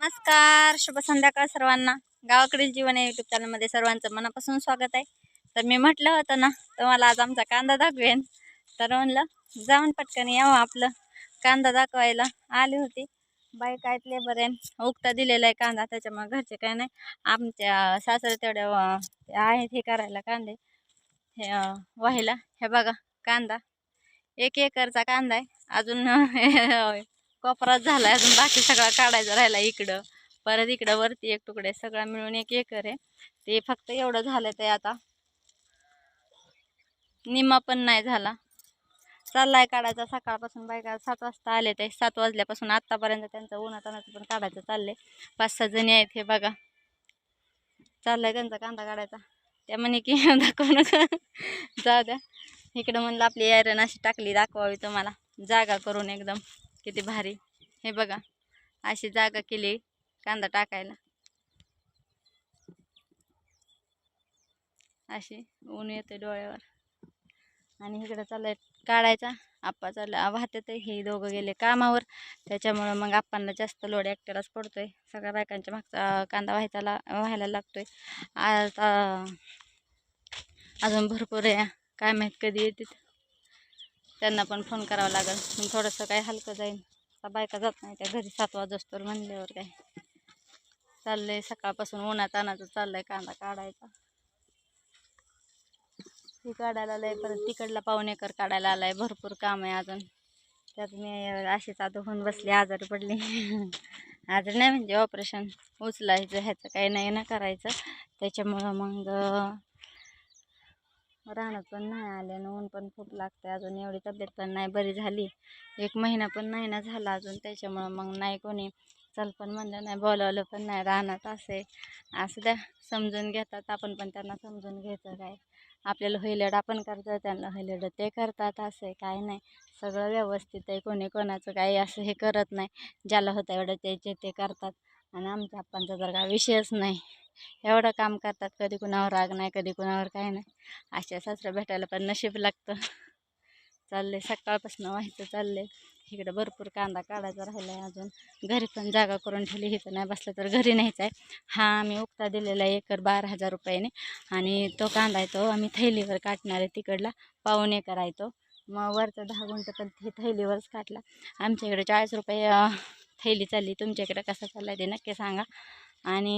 नमस्कार शुभ संध्याकाळ सर्वांना. गावाकडील जीवन या युट्यूब चॅनलमध्ये सर्वांचं मनापासून स्वागत आहे. तर मी म्हटलं होतं ना तुम्हाला आज आमचा कांदा दाखवेन. तर म्हणलं जाऊन पटकन यावं आपलं. कांदा दाखवायला आली होती. बाईक आहेत लेबर आहे उगता दिलेला आहे कांदा त्याच्यामुळे घरचे काय नाही. आमच्या सासरे तेवढ्या आहेत हे करायला कांदे. हे व्हायला. हे बघा कांदा. एक एकरचा कांदा आहे. अजून कोपराच झाला आहे. अजून बाकी सगळा काढायचा राहिला इकडं. परत इकडं वरती एक तुकडे सगळा मिळून एक एकर आहे. ते फक्त एवढं झालं ते आता. निम्मा पण नाही झाला. चाललाय काढायचा. सकाळपासून बायका सात वाजता आले ते. सात वाजल्यापासून आत्तापर्यंत त्यांचं उन्हातानाचं पण काढायचं चाललंय. पाच सहा जणी आहेत हे बघा. चाललाय त्यांचा कांदा काढायचा. त्या म्हणे की दाखवू नका जाऊ द्या. इकडं म्हणलं आपली आयरन अशी टाकली दाखवावी तुम्हाला. जागा करून एकदम. किती भारी. हे बघा अशी जागा केली कांदा टाकायला. अशी ऊन येते डोळ्यावर. आणि इकडं चाललंय काढायचा. आप्पा चालला वाहते हे दोघं गेले कामावर. त्याच्यामुळं मग आप्पांना जास्त लोड एकट्यालाच पडतोय. सगळ्या बायकांच्या मागचा कांदा व्हायचा ला व्हायला लागतोय. आता अजून भरपूर आहे. काय माहीत कधी येते त्यांना पण फोन करावा लागेल. पण थोडंसं काय हलकं जाईल आता बायका जात नाही त्या घरी सात वाजोस्तर म्हणल्यावर काय. चाललंय सकाळपासून उन्हात आणायचं चाललंय कांदा काढायचा. ती काढायला आलाय परत तिकडला पाहुणे एकर काढायला आलाय. भरपूर काम आहे अजून. त्यात मी अशीच आता होऊन बसली आजारी पडली. आजारी नाही म्हणजे ऑपरेशन उचलायचं ह्याचं काही नाही ना करायचं. त्याच्यामुळं मग राहणं पण नाही आल्यानं ऊन पण खूप लागते अजून एवढी तब्येत पण नाही बरी झाली. एक महिना पण नाही ना झाला अजून त्याच्यामुळं मग नाही कोणी चल पण म्हणलं नाही बोलावलं पण नाही. राहणार असे असं द्या समजून घेतात. आपण पण त्यांना समजून घ्यायचं काय. आपल्याला होईलड आपण करतो त्यांना होईलड ते करतात असं आहे काय नाही. सगळं व्यवस्थित आहे कोणी कोणाचं काही असं हे करत नाही. ज्याला होतं एवढं त्याचे ते करतात. आणि आमच्या आप्पांचा जर का विषयच नाही. एवढं काम करतात कधी कुणावर राग नाही कधी कुणावर काय नाही. अशा सासऱ्या भेटायला पण नशीब लागतं. चालले सकाळपासून व्हायचं चालले इकडं भरपूर कांदा काढायचा राहिला आहे अजून. घरी पण जागा करून ठेवली इथं नाही बसलं तर घरी नाहीच आहे. हा आम्ही उक्ता दिलेला आहे एकर बारा हजार रुपयाने. आणि तो कांदा आहे तो आम्ही थैलीवर काटणार आहे तिकडला. पाऊन एकर आहे तो. मग वरचा दहा गुंठ पण ते थैलीवरच काटला. आमच्या इकडे चाळीस रुपये थैली चालली. तुमच्या कसं चाललं आहे ते नक्की सांगा. आणि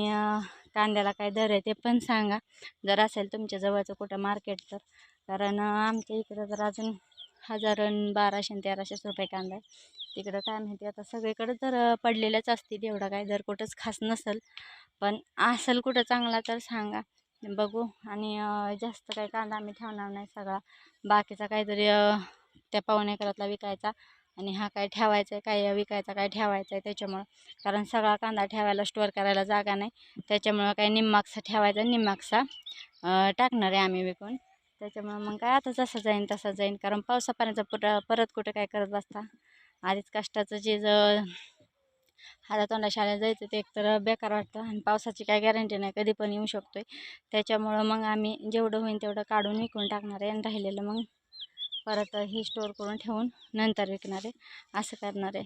कांद्याला काय दर आहे ते पण सांगा. जर असेल तुमच्या जवळचं कुठं मार्केट तर. कारण आमच्या इकडं तर अजून हजार बाराशे तेराशेच रुपये कांदा आहे. तिकडं काय माहिती आता सगळीकडं तर पडलेल्याच असतील एवढा काय. दर कुठंच खास नसेल पण असेल कुठं चांगला तर सांगा. बघू. आणि जास्त काही कांदा आम्ही ठेवणार नाही सगळा. बाकीचा काहीतरी त्या पाहुणे घरातला विकायचा. आणि हा काय ठेवायचा आहे काय विकायचा काय ठेवायचा आहे त्याच्यामुळं. कारण सगळा कांदा ठेवायला स्टोअर करायला जागा नाही. त्याच्यामुळं काय निम्माक्सा ठेवायचा निम्माक्सा टाकणार आहे आम्ही विकून. त्याच्यामुळं मग काय आता जसं जाईन तसं जाईन. कारण पावसा पाण्याचा पुट परत कुठं काय करत बसता? आधीच कष्टाचं जे ज हातातोंडा शाळेत जायचं ते एकतर बेकार वाटतं. आणि पावसाची काय गॅरंटी नाही कधी पण येऊ शकतो आहे त्याच्यामुळं मग आम्ही जेवढं होईल तेवढं काढून विकून टाकणार आहे आणि राहिलेलं मग परत ही स्टोअर करून ठेवून नंतर विकणार आहे असं करणार. आहे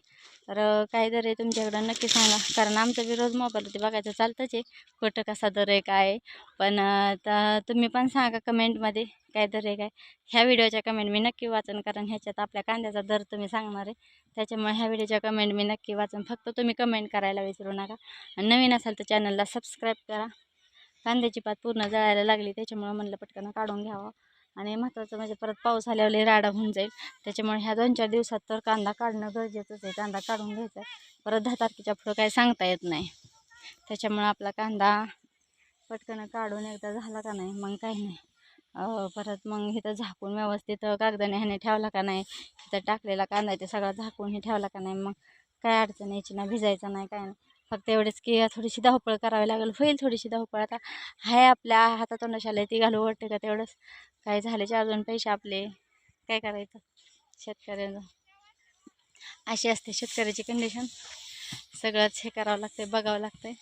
तर काय दर आहे तुमच्याकडं? नक्की सांगा. कारण आमचं विरोध मोबाईलवरती बघायचं चालतंच आहे. कुठं कसा दर आहे काय आहे. पण तर तुम्ही पण सांगा कमेंटमध्ये काय दर आहे काय? ह्या व्हिडिओच्या कमेंट मी नक्की वाचन कारण. ह्याच्यात आपल्या कांद्याचा दर तुम्ही सांगणार आहे. त्याच्यामुळे ह्या व्हिडिओच्या कमेंट मी नक्की वाचन. फक्त तुम्ही कमेंट करायला विसरू नका. आणि नवीन असाल तर चॅनलला सबस्क्राईब करा. कांद्याची पात पूर्ण जळायला लागली त्याच्यामुळं म्हणलं पटकन काढून घ्यावं. आणि महत्त्वाचं म्हणजे परत पाऊस आल्यावर राडा होऊन जाईल. त्याच्यामुळे ह्या दोन चार दिवसात तर कांदा काढणं गरजेचंच आहे. कांदा काढून घ्यायचा आहे. परत दहा तारखेच्या पुढं काही सांगता येत नाही. त्याच्यामुळं आपला कांदा पटकन काढून एकदा झाला का नाही मग काही नाही. परत मग इथं झाकून व्यवस्थित कागदाने ह्याने ठेवला का नाही इथं टाकलेला कांदा ते सगळा झाकून हे ठेवला का नाही मग काय अडचण यायची ना भिजायचं नाही काय नाही. फक्त एवढेच की थोडीशी धावपळ करावी लागेल. होईल थोडीशी धावपळ. आता आहे आपल्या हातातोंडाशाला ती घालू वाटते का तेवढंच. काय झाल्याचे अजून पैसे आपले. काय करायचं? शेतकऱ्यांना. अशी असते शेतकऱ्याची कंडिशन सगळंच हे करावं लागतं बघावं लागतं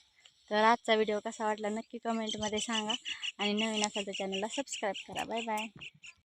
तर आजचा व्हिडिओ कसा वाटला नक्की कमेंटमध्ये सांगा. आणि नवीन असाल तर चॅनलला सबस्क्राईब करा. Bye bye